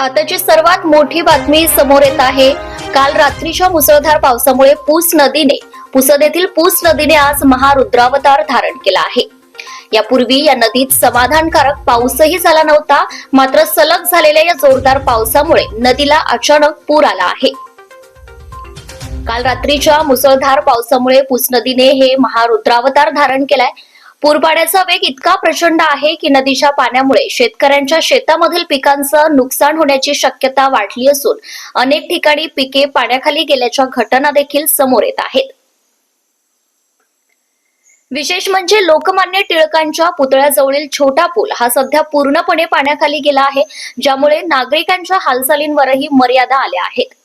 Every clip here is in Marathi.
आताची सर्वात मोठी बातमी समोर येत आहे. काल रात्रीच्या मुसळधार पावसामुळे पूस नदीने पुसद येथील पूस नदीने आज महारुद्रावतार धारण केला आहे. यापूर्वी या नदीत समाधानकारक पाऊसही झाला नव्हता मात्र सलग झालेल्या या जोरदार पावसामुळे नदीला अचानक पूर आला आहे. काल रात्रीच्या मुसळधार पावसामुळे पूस नदीने हे महारुद्रावतार धारण केलाय. पूरपाण्याचा वेग इतका प्रचंड आहे की नदीच्या पाण्यामुळे शेतकऱ्यांच्या शेतामधील पिकांचं नुकसान होण्याची शक्यता वाढली असून अनेक ठिकाणी पिके पाण्याखाली गेल्याच्या घटना देखील समोर येत आहेत. विशेष म्हणजे लोकमान्य टिळकांच्या पुतळ्याजवळील छोटा पूल हा सध्या पूर्णपणे पाण्याखाली गेला आहे ज्यामुळे नागरिकांच्या हालचालींवरही मर्यादा आल्या आहेत.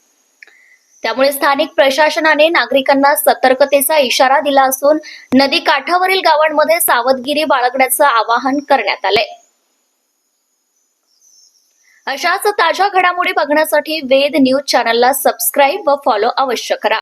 त्यामुळे स्थानिक प्रशासनाने नागरिकांना सतर्कतेचा इशारा दिला असून नदी काठावरील गावांमध्ये सावधगिरी बाळगण्याचं आवाहन करण्यात आलंय. अशाच ताज्या घडामोडी बघण्यासाठी वेद न्यूज चॅनलला सबस्क्राईब व फॉलो अवश्य करा.